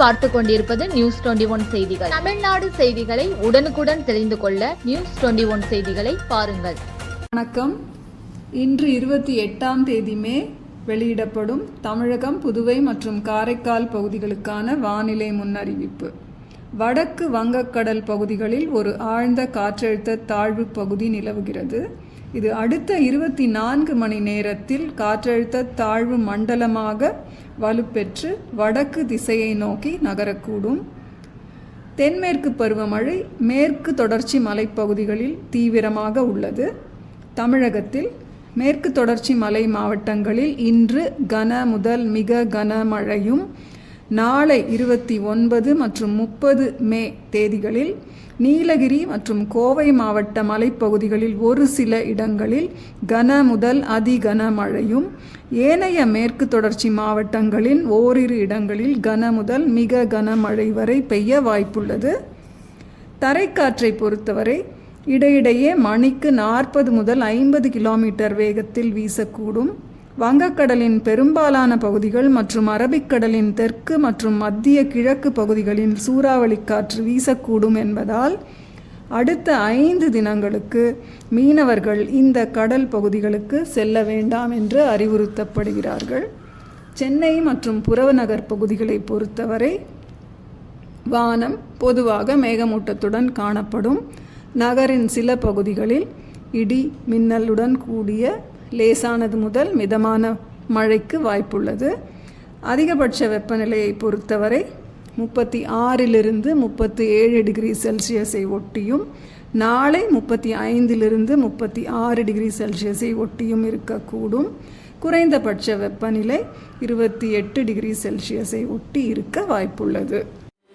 பார்த்து கொண்டிருப்பது news twenty one செய்திகள். தமிழ்நாடு செய்திகளை உடனுக்குடன் தெரிந்து கொள்ள நியூஸ் டுவெண்டி ஒன் செய்திகளை பாருங்கள். வணக்கம். இன்று இருபத்தி எட்டாம் தேதி மே வெளியிடப்படும் தமிழகம் புதுவை மற்றும் காரைக்கால் பகுதிகளுக்கான வானிலை முன்னறிவிப்பு. வடக்கு வங்கக்கடல் பகுதிகளில் ஒரு ஆழ்ந்த காற்றழுத்த தாழ்வு பகுதி நிலவுகிறது. இது அடுத்த இருபத்தி நான்கு மணி நேரத்தில் காற்றழுத்த தாழ்வு மண்டலமாக வலுப்பெற்று வடக்கு திசையை நோக்கி நகரக்கூடும். தென்மேற்கு பருவமழை மேற்கு தொடர்ச்சி மலைப்பகுதிகளில் தீவிரமாக உள்ளது. தமிழகத்தில் மேற்கு தொடர்ச்சி மலை மாவட்டங்களில் இன்று கன முதல் மிக கனமழையும் நாளை இருபத்தி ஒன்பது மற்றும் முப்பது மே தேதிகளில் நீலகிரி மற்றும் கோவை மாவட்ட மலைப்பகுதிகளில் ஒரு சில இடங்களில் கன முதல் அதி கனமழையும் ஏனைய மேற்கு தொடர்ச்சி மாவட்டங்களின் ஓரிரு இடங்களில் கன முதல் மிக கனமழை வரை பெய்ய வாய்ப்புள்ளது. தரைக்காற்றை பொறுத்தவரை இடையிடையே மணிக்கு நாற்பது முதல் ஐம்பது கிலோமீட்டர் வேகத்தில் வீசக்கூடும். வங்கக்கடலின் பெரும்பாலான பகுதிகள் மற்றும் அரபிக்கடலின் தெற்கு மற்றும் மத்திய கிழக்கு பகுதிகளில் சூறாவளி காற்று வீசக்கூடும் என்பதால் அடுத்த ஐந்து தினங்களுக்கு மீனவர்கள் இந்த கடல் பகுதிகளுக்கு செல்ல வேண்டாம் என்று அறிவுறுத்தப்படுகிறார்கள். சென்னை மற்றும் புறநகர் பகுதிகளை பொறுத்தவரை வானம் பொதுவாக மேகமூட்டத்துடன் காணப்படும். நகரின் சில பகுதிகளில் இடி மின்னலுடன் கூடிய லேசானது முதல் மிதமான மழைக்கு வாய்ப்புள்ளது. அதிகபட்ச வெப்பநிலையை பொறுத்தவரை முப்பத்தி ஆறிலிருந்து முப்பத்தி ஏழு டிகிரி செல்சியஸை ஒட்டியும் நாளை முப்பத்தி ஐந்திலிருந்து முப்பத்தி ஆறு டிகிரி செல்சியஸை ஒட்டியும் இருக்கக்கூடும். குறைந்தபட்ச வெப்பநிலை இருபத்தி எட்டு டிகிரி செல்சியஸை ஒட்டி இருக்க வாய்ப்புள்ளது.